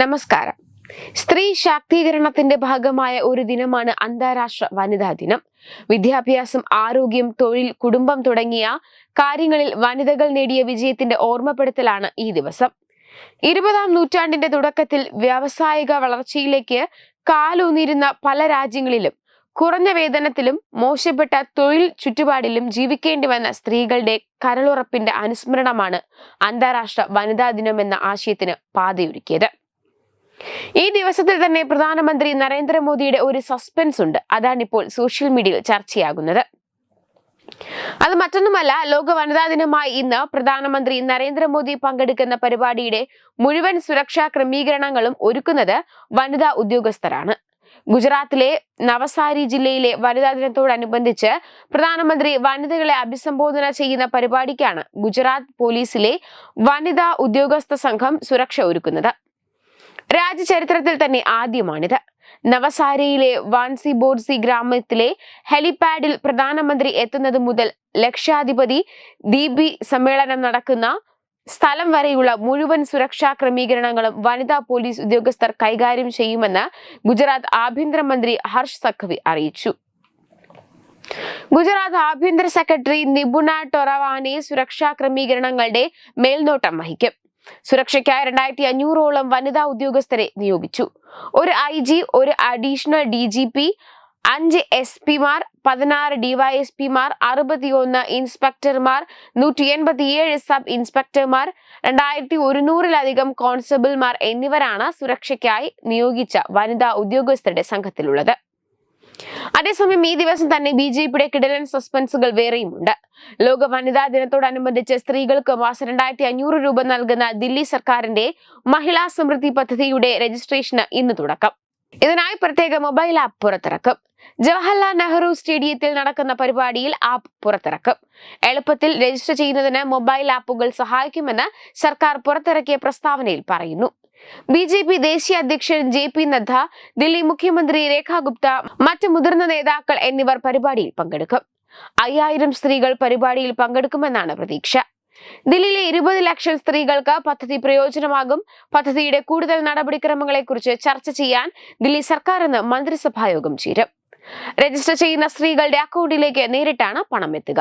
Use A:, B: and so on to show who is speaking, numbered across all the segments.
A: നമസ്കാരം. സ്ത്രീ ശാക്തീകരണത്തിന്റെ ഭാഗമായ ഒരു ദിനമാണ് അന്താരാഷ്ട്ര വനിതാ ദിനം. വിദ്യാഭ്യാസം ആരോഗ്യം തൊഴിൽ കുടുംബം തുടങ്ങിയ കാര്യങ്ങളിൽ വനിതകൾ നേടിയ വിജയത്തിന്റെ ഓർമ്മപ്പെടുത്തലാണ് ഈ ദിവസം. ഇരുപതാം നൂറ്റാണ്ടിന്റെ തുടക്കത്തിൽ വ്യാവസായിക വളർച്ചയിലേക്ക് കാലൂന്നിരുന്ന പല രാജ്യങ്ങളിലും കുറഞ്ഞ വേതനത്തിലും മോശപ്പെട്ട തൊഴിൽ ചുറ്റുപാടിലും ജീവിക്കേണ്ടി വന്ന സ്ത്രീകളുടെ കരളുറപ്പിന്റെ അനുസ്മരണമാണ് അന്താരാഷ്ട്ര വനിതാ ദിനം എന്ന ആശയത്തിന് പാതയൊരുക്കിയത്. ഈ ദിവസത്തിൽ തന്നെ പ്രധാനമന്ത്രി നരേന്ദ്രമോദിയുടെ ഒരു സസ്പെൻസ് ഉണ്ട്. അതാണ് ഇപ്പോൾ സോഷ്യൽ മീഡിയയിൽ ചർച്ചയാകുന്നത്. അത് മറ്റൊന്നുമല്ല ലോക വനിതാ ദിനമായി ഇന്ന് പ്രധാനമന്ത്രി നരേന്ദ്രമോദി പങ്കെടുക്കുന്ന പരിപാടിയുടെ മുഴുവൻ സുരക്ഷാ ക്രമീകരണങ്ങളും ഒരുക്കുന്നത് വനിതാ ഉദ്യോഗസ്ഥരാണ്. ഗുജറാത്തിലെ നവസാരി ജില്ലയിലെ വനിതാ ദിനത്തോടനുബന്ധിച്ച് പ്രധാനമന്ത്രി വനിതകളെ അഭിസംബോധന ചെയ്യുന്ന പരിപാടിക്കാണ് ഗുജറാത്ത് പോലീസിലെ വനിതാ ഉദ്യോഗസ്ഥ സംഘം സുരക്ഷ ഒരുക്കുന്നത്. രാജ്യചരിത്രത്തിൽ തന്നെ ആദ്യമാണിത്. നവസാരയിലെ വാൻസി ബോർസി ഗ്രാമത്തിലെ ഹെലിപാഡിൽ പ്രധാനമന്ത്രി എത്തുന്നത് മുതൽ ലക്ഷാധിപതി ദീപി സമ്മേളനം നടക്കുന്ന സ്ഥലം വരെയുള്ള മുഴുവൻ സുരക്ഷാ ക്രമീകരണങ്ങളും വനിതാ പോലീസ് ഉദ്യോഗസ്ഥർ കൈകാര്യം ചെയ്യുമെന്ന് ഗുജറാത്ത് ആഭ്യന്തരമന്ത്രി ഹർഷ് സഖ്വി അറിയിച്ചു. ഗുജറാത്ത് ആഭ്യന്തര സെക്രട്ടറി നിപുണ ടൊറവാനെ സുരക്ഷാ ക്രമീകരണങ്ങളുടെ മേൽനോട്ടം വഹിക്കും. സുരക്ഷയ്ക്കായി രണ്ടായിരത്തി അഞ്ഞൂറോളം വനിതാ ഉദ്യോഗസ്ഥരെ നിയോഗിച്ചു. ഒരു ഐ ജി ഒരു അഡീഷണൽ ഡി ജി പി അഞ്ച് എസ് പിമാർ പതിനാറ് ഡിവൈഎസ്പിമാർ അറുപത്തിയൊന്ന് ഇൻസ്പെക്ടർമാർ നൂറ്റി എൺപത്തിയേഴ് സബ് ഇൻസ്പെക്ടർമാർ രണ്ടായിരത്തി ഒരുന്നൂറിലധികം കോൺസ്റ്റബിൾമാർ എന്നിവരാണ് സുരക്ഷയ്ക്കായി നിയോഗിച്ച വനിതാ ഉദ്യോഗസ്ഥരുടെ സംഘത്തിലുള്ളത്. അതേസമയം ഈ ദിവസം തന്നെ ബി ജെ പിയുടെ കിടലൻ സസ്പെൻസുകൾ വേറെയുമുണ്ട്. ലോക വനിതാ ദിനത്തോടനുബന്ധിച്ച് സ്ത്രീകൾക്ക് മാസം രണ്ടായിരത്തി അഞ്ഞൂറ് രൂപ നൽകുന്ന ദില്ലി സർക്കാരിന്റെ മഹിളാ സമൃദ്ധി പദ്ധതിയുടെ രജിസ്ട്രേഷന് ഇന്ന് തുടക്കം. ഇതിനായി പ്രത്യേക മൊബൈൽ ആപ്പ് പുറത്തിറക്കും. ജവഹർലാൽ നെഹ്റു സ്റ്റേഡിയത്തിൽ നടക്കുന്ന പരിപാടിയിൽ ആപ്പ് പുറത്തിറക്കും. എളുപ്പത്തിൽ രജിസ്റ്റർ ചെയ്യുന്നതിന് മൊബൈൽ ആപ്പുകൾ സഹായിക്കുമെന്ന് സർക്കാർ പുറത്തിറക്കിയ പ്രസ്താവനയിൽ പറയുന്നു. ബി ജെ പി ദേശീയ അധ്യക്ഷൻ ജെ പി നദ്ദ ദില്ലി മുഖ്യമന്ത്രി രേഖ ഗുപ്ത മറ്റ് മുതിർന്ന നേതാക്കൾ എന്നിവർ പരിപാടിയിൽ പങ്കെടുക്കും. അയ്യായിരം സ്ത്രീകൾ പരിപാടിയിൽ പങ്കെടുക്കുമെന്നാണ് പ്രതീക്ഷ. ദില്ലിയിലെ ഇരുപത് ലക്ഷം സ്ത്രീകൾക്ക് പദ്ധതി പ്രയോജനമാകും. പദ്ധതിയുടെ കൂടുതൽ നടപടിക്രമങ്ങളെക്കുറിച്ച് ചർച്ച ചെയ്യാൻ ദില്ലി സർക്കാർ ഇന്ന് മന്ത്രിസഭായോഗം ചേരും. രജിസ്റ്റർ ചെയ്യുന്ന സ്ത്രീകളുടെ അക്കൗണ്ടിലേക്ക് നേരിട്ടാണ് പണം എത്തുക.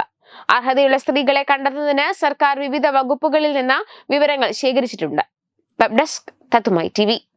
A: അർഹതയുള്ള സ്ത്രീകളെ കണ്ടെത്തുന്നതിന് സർക്കാർ വിവിധ വകുപ്പുകളിൽ നിന്ന് വിവരങ്ങൾ ശേഖരിച്ചിട്ടുണ്ട്. Web desk Tatu My TV.